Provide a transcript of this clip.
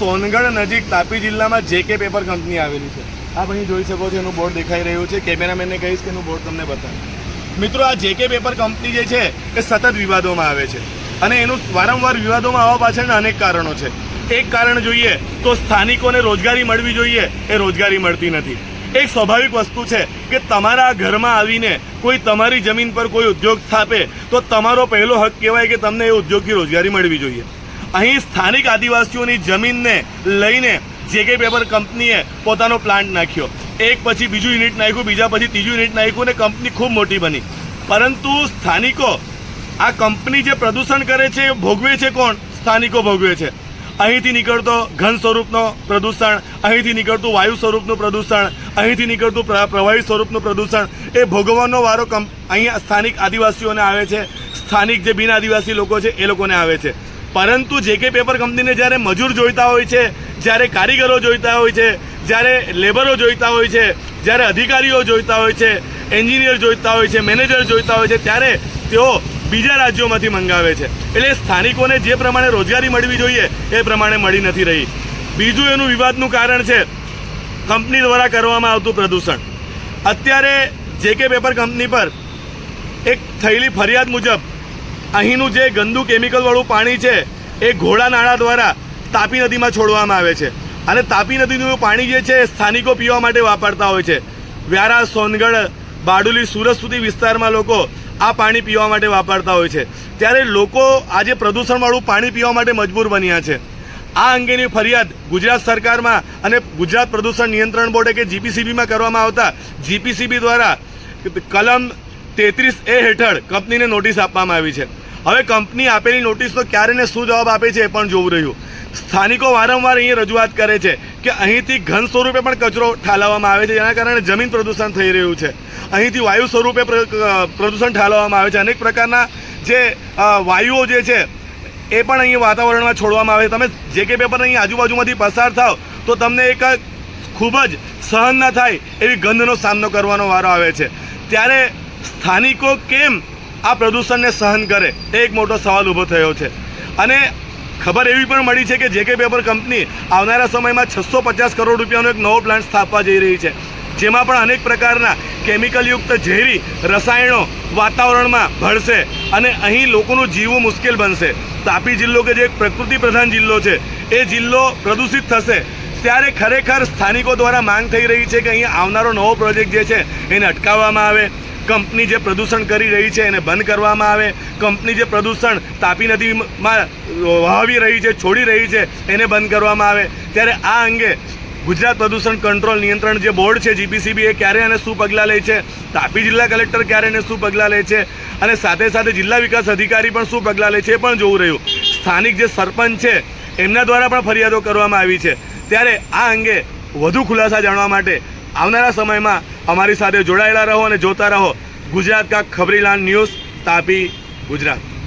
સોનગઢ નજીક તાપી જિલ્લામાં જે કે પેપર કંપની આવેલી છે. આપ અહીં જોઈ શકો છો એનું બોર્ડ દેખાઈ રહ્યું છે. કેમેરામેનને કહીશ કે એનું બોર્ડ તમને બતાવે. મિત્રો, આ જે કે પેપર કંપની જે છે એ સતત વિવાદોમાં આવે છે અને એનું વારંવાર વિવાદોમાં આવવા પાછળના અનેક કારણો છે. એક કારણ જોઈએ તો સ્થાનિકોને રોજગારી મળવી જોઈએ એ રોજગારી મળતી નથી. એક સ્વાભાવિક વસ્તુ છે કે તમારા ઘરમાં આવીને કોઈ તમારી જમીન પર કોઈ ઉદ્યોગ સ્થાપે તો તમારો પહેલો હક કહેવાય કે તમને એ ઉદ્યોગથી રોજગારી મળવી જોઈએ. અહીં સ્થાનિક આદિવાસીઓની જમીનને લઈને જે કે પેપર કંપનીએ પોતાનો પ્લાન્ટ નાખ્યો. એક પછી બીજું યુનિટ નાખ્યું, બીજા પછી ત્રીજું યુનિટ નાખ્યું ને કંપની ખૂબ મોટી બની. પરંતુ સ્થાનિકો આ કંપની જે પ્રદૂષણ કરે છે, એ ભોગવે છે કોણ? સ્થાનિકો ભોગવે છે. અહીંથી નીકળતો ઘન સ્વરૂપનો પ્રદૂષણ, અહીંથી નીકળતું વાયુ સ્વરૂપનું પ્રદૂષણ, અહીંથી નીકળતું પ્રવાહી સ્વરૂપનું પ્રદૂષણ, એ ભોગવવાનો વારો કંપ, અહીંયા સ્થાનિક આદિવાસીઓને આવે છે. સ્થાનિક જે બિન આદિવાસી લોકો છે, એ લોકોને આવે છે. પરંતુ જે કે પેપર કંપનીને જ્યારે મજૂર જોઈતા હોય છે, જ્યારે કારીગરો જોઈતા હોય છે, જ્યારે લેબરો જોઈતા હોય છે, જ્યારે અધિકારીઓ જોઈતા હોય છે, એન્જિનિયર જોઈતા હોય છે, મેનેજર જોઈતા હોય છે, ત્યારે તેઓ બીજા રાજ્યોમાંથી મંગાવે છે. એટલે સ્થાનિકોને જે પ્રમાણે રોજગારી મળવી જોઈએ, એ પ્રમાણે મળી નથી રહી. બીજું એનું વિવાદનું કારણ છે, કંપની દ્વારા કરવામાં આવતું પ્રદૂષણ. અત્યારે જે કે પેપર કંપની પર એક થયેલી ફરિયાદ મુજબ અહીંનું જે ગંદુ કેમિકલવાળું પાણી છે, એ ઘોડા નાળા દ્વારા તાપી નદીમાં છોડવામાં આવે છે. અને તાપી નદીનું પાણી જે છે સ્થાનિકો પીવા માટે વાપરતા હોય છે. વ્યારા, સોનગઢ, બારડોલી, સુરત સુધી વિસ્તારમાં લોકો આ પાણી પીવા માટે વાપરતા હોય છે. ત્યારે લોકો આજે પ્રદૂષણવાળું પાણી પીવા માટે મજબૂર બન્યા છે. આ અંગેની ફરિયાદ ગુજરાત સરકારમાં અને ગુજરાત પ્રદૂષણ નિયંત્રણ બોર્ડે કે જીપીસીબીમાં કરવામાં આવતા જીપીસીબી દ્વારા કલમ તેત્રીસ એ હેઠળ કંપનીને નોટિસ આપવામાં આવી છે. હવે કંપની આપેલી નોટિસનો ક્યારે ને શું જવાબ આપે છે એ પણ જોવું રહ્યું. સ્થાનિકો વારંવાર અહીં રજૂઆત કરે છે કે અહીંથી ઘન સ્વરૂપે પણ કચરો ઠાલવવામાં આવે છે, જેના કારણે જમીન પ્રદૂષણ થઈ રહ્યું છે. અહીંથી વાયુ સ્વરૂપે પ્ર- પ્રદૂષણ ઠાલવવામાં આવે છે. અનેક પ્રકારના જે વાયુઓ જે છે, એ પણ અહીં વાતાવરણમાં છોડવામાં આવે છે. તમે જે કે પેપર અહીં આજુબાજુમાંથી પસાર થાવ, તો તમને એક ખૂબ જ સહન ના થાય એવી ગંધનો સામનો કરવાનો વારો આવે છે. ત્યારે સ્થાનિકો કેમ આ પ્રદૂષણને સહન કરે, એ એક મોટો સવાલ ઊભો થયો છે. અને ખબર એવી પણ મળી છે કે જે કે પેપર કંપની આવનારા સમયમાં છસો પચાસ કરોડ રૂપિયાનો એક નવો પ્લાન્ટ સ્થાપવા જઈ રહી છે. જેમાં પણ અનેક પ્રકારના કેમિકલયુક્ત ઝેરી રસાયણો વાતાવરણમાં ભળશે અને અહીં લોકોનું જીવવું મુશ્કેલ બનશે. તાપી જિલ્લો કે જે એક પ્રકૃતિ પ્રધાન જિલ્લો છે, એ જિલ્લો પ્રદૂષિત થશે. ત્યારે ખરેખર સ્થાનિકો દ્વારા માંગ થઈ રહી છે કે અહીંયા આવનારો નવો પ્રોજેક્ટ જે છે, એને અટકાવવામાં આવે. કંપની જે પ્રદૂષણ કરી રહી છે એને બંધ કરવામાં આવે, કંપની જે પ્રદૂષણ તાપી નદીમાં વહાવી રહી છે, છોડી રહી છે, એને બંધ કરવામાં આવે. ત્યારે આ અંગે ગુજરાત પ્રદૂષણ કંટ્રોલ નિયંત્રણ જે બોર્ડ છે, જીપીસીબી, એ ક્યારે અને શું પગલાં લે છે? તાપી જિલ્લા કલેક્ટર ક્યારે અને શું પગલાં લે છે? અને સાથે સાથે જિલ્લા વિકાસ અધિકારી પણ શું પગલાં લે છે એ પણ જોવું રહ્યું. સ્થાનિક જે સરપંચ છે, એમના દ્વારા પણ ફરિયાદો કરવામાં આવી છે. ત્યારે આ અંગે વધુ ખુલાસા જાણવા માટે આવનારા સમયમાં અમારી સાથે જોડાયેલા રહો અને જોતા રહો ગુજરાત કા ખબરીલાન ન્યૂઝ તાપી ગુજરાત.